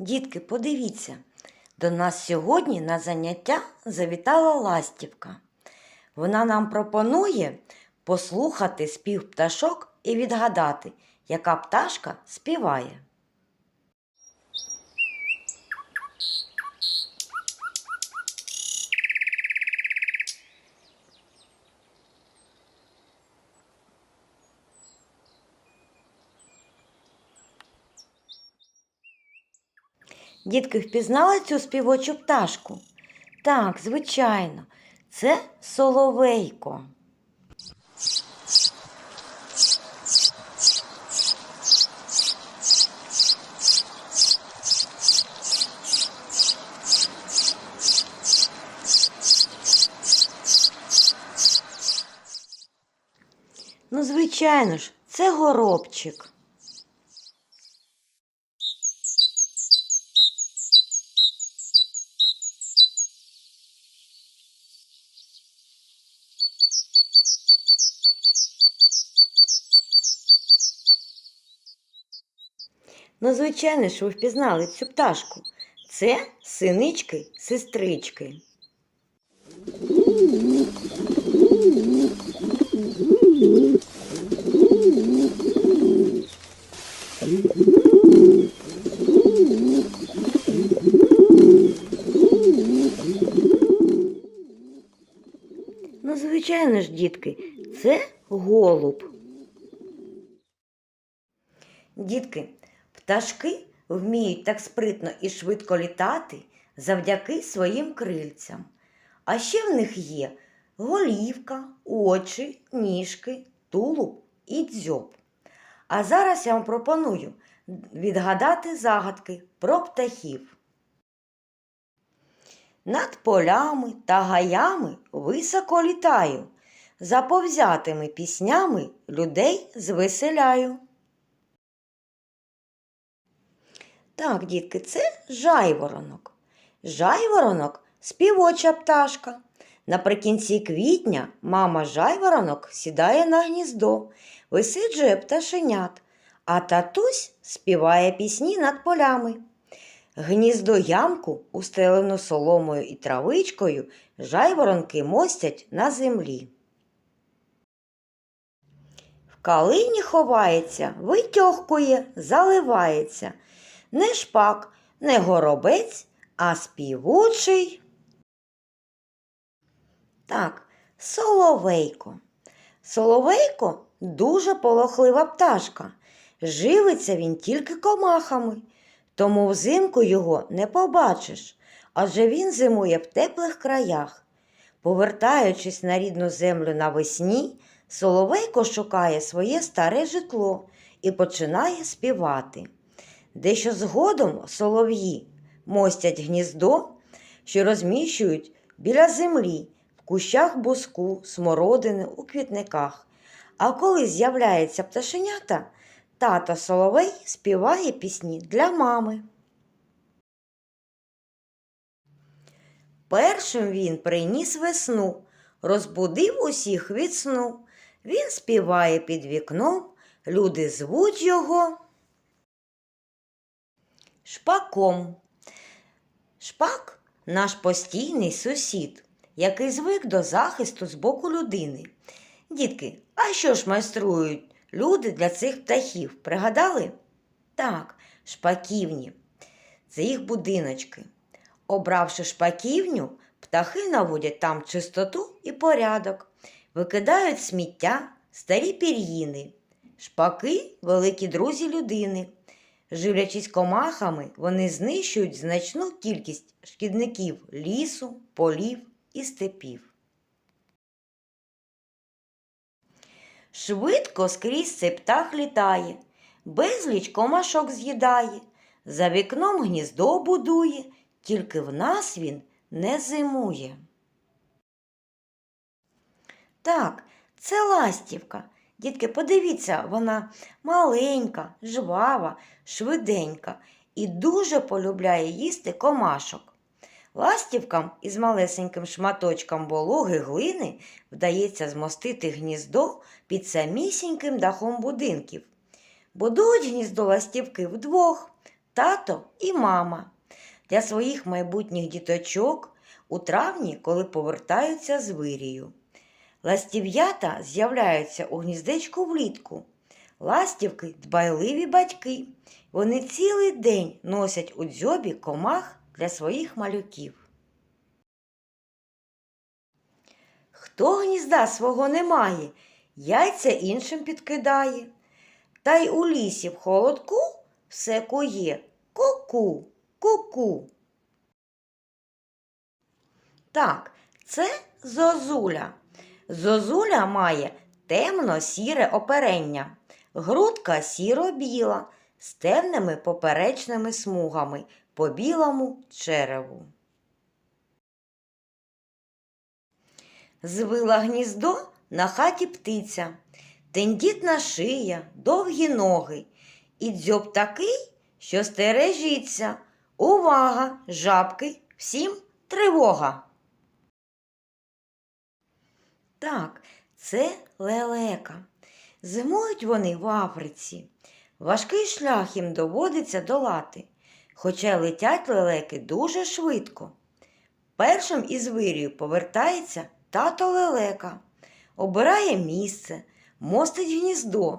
Дітки, подивіться, до нас сьогодні на заняття завітала ластівка. Вона нам пропонує послухати спів пташок і відгадати, яка пташка співає. Дітки впізнали цю співочу пташку? Так, звичайно, це соловейко. Ну, звичайно ж, це горобчик. Ну, звичайно ж, ви впізнали цю пташку. Це синички, сестрички. Ну, звичайно ж, дітки, це голуб. Дітки, пташки вміють так спритно і швидко літати завдяки своїм крильцям. А ще в них є голівка, очі, ніжки, тулуб і дзьоб. А зараз я вам пропоную відгадати загадки про птахів. Над полями та гаями високо літаю, заповзятими піснями людей звеселяю. Так, дітки, це жайворонок. Жайворонок співоча пташка. Наприкінці квітня мама жайворонок сідає на гніздо, висиджує пташенят, а татусь співає пісні над полями. Гніздо ямку, устелену соломою і травичкою, жайворонки мостять на землі. В калині ховається, витьохкує, заливається. Не шпак, не горобець, а співучий. Так, соловейко. Соловейко дуже полохлива пташка. Живиться він тільки комахами, тому взимку його не побачиш, адже він зимує в теплих краях. Повертаючись на рідну землю навесні, соловейко шукає своє старе житло і починає співати. Дещо згодом солов'ї мостять гніздо, що розміщують біля землі, в кущах буску, смородини, у квітниках. А коли з'являється пташенята, тато соловей співає пісні для мами. Першим він приніс весну, розбудив усіх від сну. Він співає під вікном, люди звуть його. Шпаком. Шпак наш постійний сусід, який звик до захисту з боку людини. Дітки, а що ж майструють люди для цих птахів? Пригадали? Так, шпаківні. Це їх будиночки. Обравши шпаківню, птахи наводять там чистоту і порядок, викидають сміття, старі пір'їни. Шпаки великі друзі людини. Живлячись комахами, вони знищують значну кількість шкідників лісу, полів і степів. Швидко скрізь цей птах літає, безліч комашок з'їдає, за вікном гніздо будує, тільки в нас він не зимує. Так, це ластівка. Дітки, подивіться, вона маленька, жвава, швиденька і дуже полюбляє їсти комашок. Ластівкам із малесеньким шматочком вологи глини вдається змостити гніздо під самісіньким дахом будинків. Будують гніздо ластівки вдвох, тато і мама. Для своїх майбутніх діточок у травні, коли повертаються з вирію. Ластів'ята з'являються у гніздечку влітку. Ластівки дбайливі батьки. Вони цілий день носять у дзьобі комах для своїх малюків. Хто гнізда свого не має, яйця іншим підкидає. Та й у лісі в холодку все кує ку-ку, ку-ку. Так, це зозуля. Зозуля має темно-сіре оперення, грудка сіро-біла з темними поперечними смугами по білому череву. Звила гніздо на хаті птиця, тендітна шия, довгі ноги, і дзьоб такий, що стережіться. Увага, жабки, всім тривога. Так, це лелека. Зимують вони в Африці. Важкий шлях їм доводиться долати, хоча летять лелеки дуже швидко. Першим із вирію повертається тато лелека, обирає місце, мостить гніздо.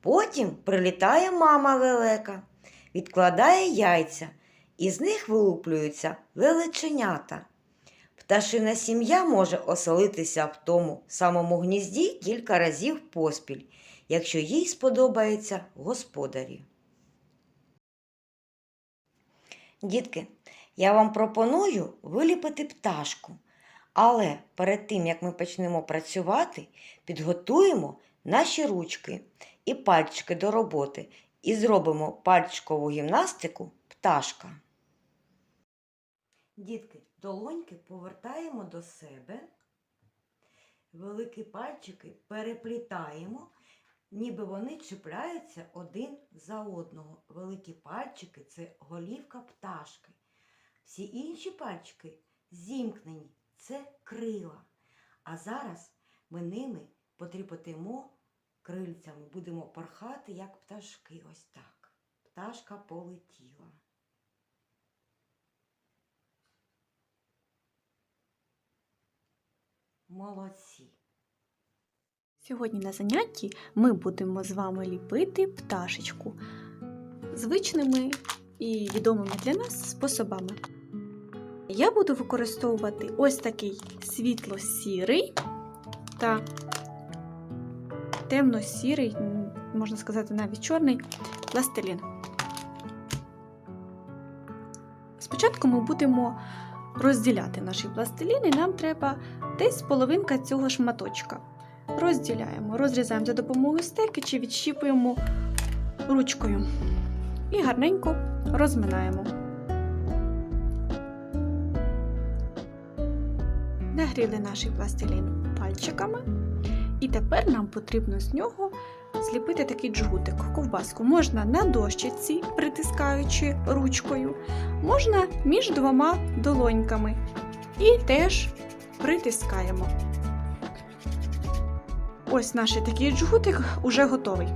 Потім прилітає мама лелека, відкладає яйця, і з них вилуплюються лелеченята. Пташина сім'я може оселитися в тому самому гнізді кілька разів поспіль, якщо їй сподобається господарі. Дітки, я вам пропоную виліпити пташку, але перед тим, як ми почнемо працювати, підготуємо наші ручки і пальчики до роботи і зробимо пальчикову гімнастику пташка. Дітки, долоньки повертаємо до себе, великі пальчики переплітаємо, ніби вони чіпляються один за одного. Великі пальчики це голівка пташки. Всі інші пальчики зімкнені, це крила. А зараз ми ними потріпотимо крильцями, будемо порхати, як пташки. Ось так. Пташка полетіла. Молодці. Сьогодні на занятті ми будемо з вами ліпити пташечку звичними і відомими для нас способами. Я буду використовувати ось такий світло-сірий та темно-сірий, можна сказати, навіть чорний пластилін. Спочатку ми будемо розділяти наші пластиліни, нам треба десь половинка цього шматочка. Розділяємо, розрізаємо за допомогою стеки чи відщіпуємо ручкою і гарненько розминаємо. Нагріли наш пластилін пальчиками, і тепер нам потрібно з нього зліпити такий джгутик, ковбаску. Можна на дощиці, притискаючи ручкою, можна між двома долоньками. І теж притискаємо. Ось наш такий джгутик уже готовий.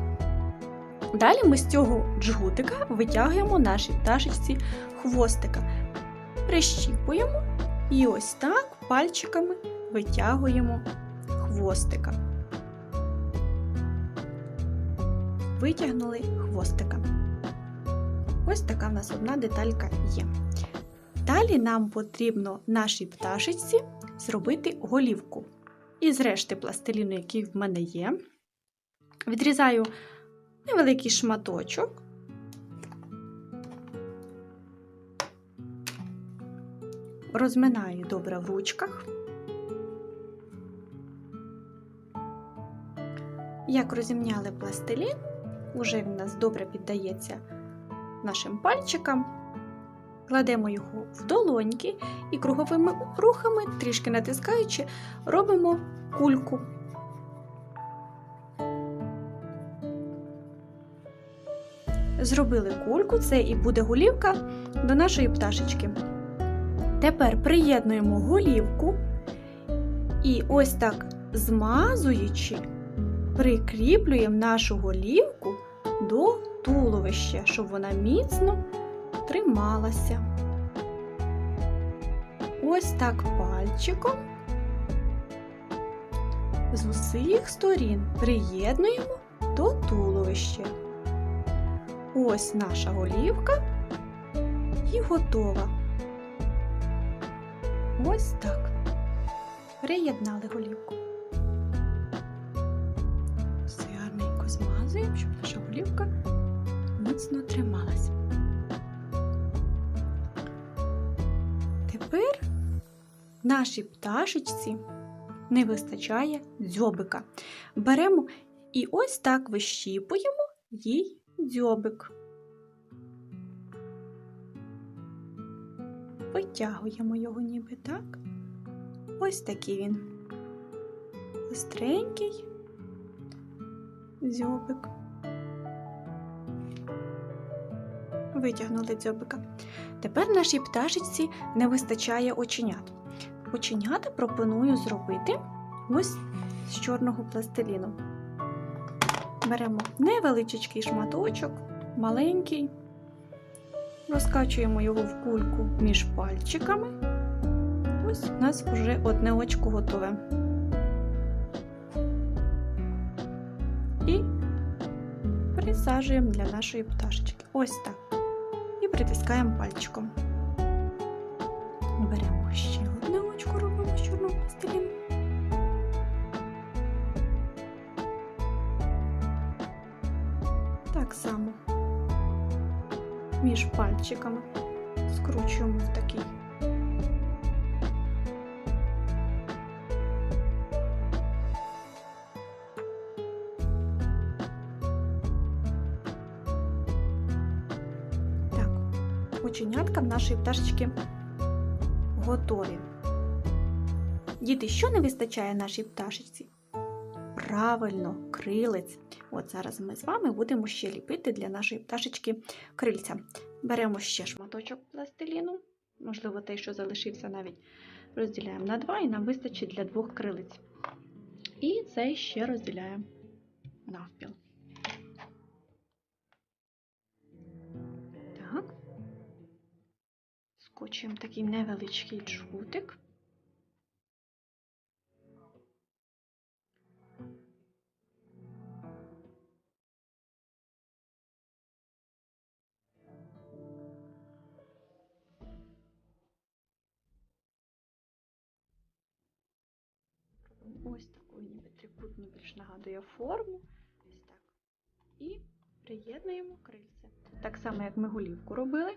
Далі ми з цього джгутика витягуємо нашій пташечці хвостика, прищіпуємо і ось так пальчиками витягуємо хвостика. Витягнули хвостика. Ось така в нас одна деталька є. Далі нам потрібно нашій пташечці зробити голівку. Із решти пластиліну, який в мене є, відрізаю невеликий шматочок. Розминаю добре в ручках. Як розімняли пластилін, уже він нас добре піддається нашим пальчикам. Кладемо його в долоньки і круговими рухами, трішки натискаючи, робимо кульку. Зробили кульку, це і буде голівка до нашої пташечки. Тепер приєднуємо голівку і ось так змазуючи, прикріплюємо нашу голівку до туловища, щоб вона міцно трималася. Ось так пальчиком з усіх сторін приєднуємо до туловища. Ось наша голівка і готова. Ось так. Приєднали голівку. Нашій пташечці не вистачає дзьобика. Беремо і ось так вищіпуємо їй дзьобик. Витягуємо його ніби так. Ось такий він. Гостренький дзьобик. Витягнули дзьобика. Тепер нашій пташечці не вистачає оченят. Оченята пропоную зробити ось з чорного пластиліну. Беремо невеличкий шматочок, маленький, розкачуємо його в кульку між пальчиками. Ось у нас вже одне очко готове. І присаджуємо для нашої пташечки. Ось так. І притискаємо пальчиком. Пальчиками скручуємо в такий. Так, оченятка в нашої пташечки готові. Діти, що не вистачає нашій пташечці? Правильно, крилець. От зараз ми з вами будемо ще ліпити для нашої пташечки крильця. Беремо ще шматочок пластиліну, можливо, той, що залишився, навіть розділяємо на два, і нам вистачить для двох крилиць. І цей ще розділяємо навпіл. Так. Скочуємо такий невеличкий джгутик. Ось таку ніби трикутну більш нагадує форму. Ось так. І приєднуємо крильце. Так само, як ми голівку робили,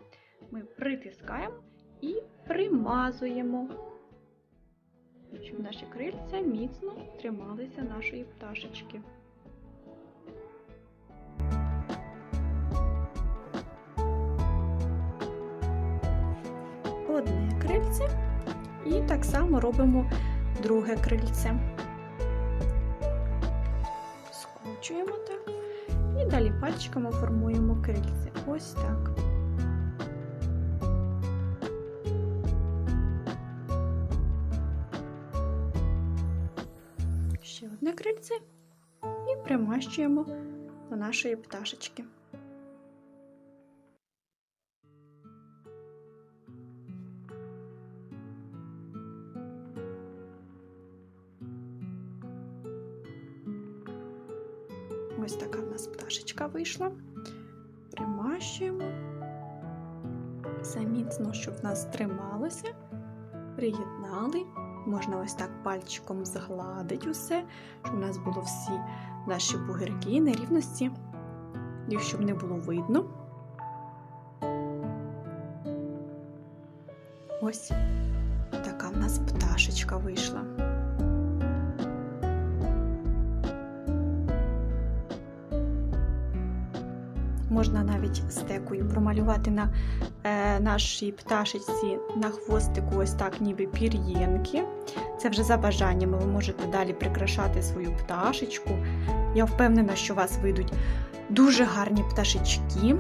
ми притискаємо і примазуємо, щоб наші крильця міцно трималися нашої пташечки. Одне крильце і так само робимо друге крильце. Скручуємо так. І далі пальчиками формуємо крильці. Ось так. Ще одне крильце і примащуємо до нашої пташечки. Нас вийшла. Примащуємо. Все міцно, щоб в нас трималося. Приєднали. Можна ось так пальчиком згладити усе, щоб у нас було всі наші бугирки, нерівності, їх щоб не було видно. Ось така в нас пташечка вийшла. Можна навіть стекою промалювати на е, нашій пташечці на хвостику ось так, ніби пір'єнки. Це вже за бажаннями. Ви можете далі прикрашати свою пташечку. Я впевнена, що у вас вийдуть дуже гарні пташечки.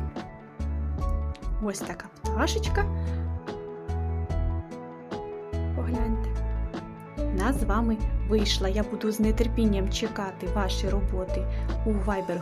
Ось така пташечка. Погляньте. Нас з вами вийшла. Я буду з нетерпінням чекати ваші роботи у Viber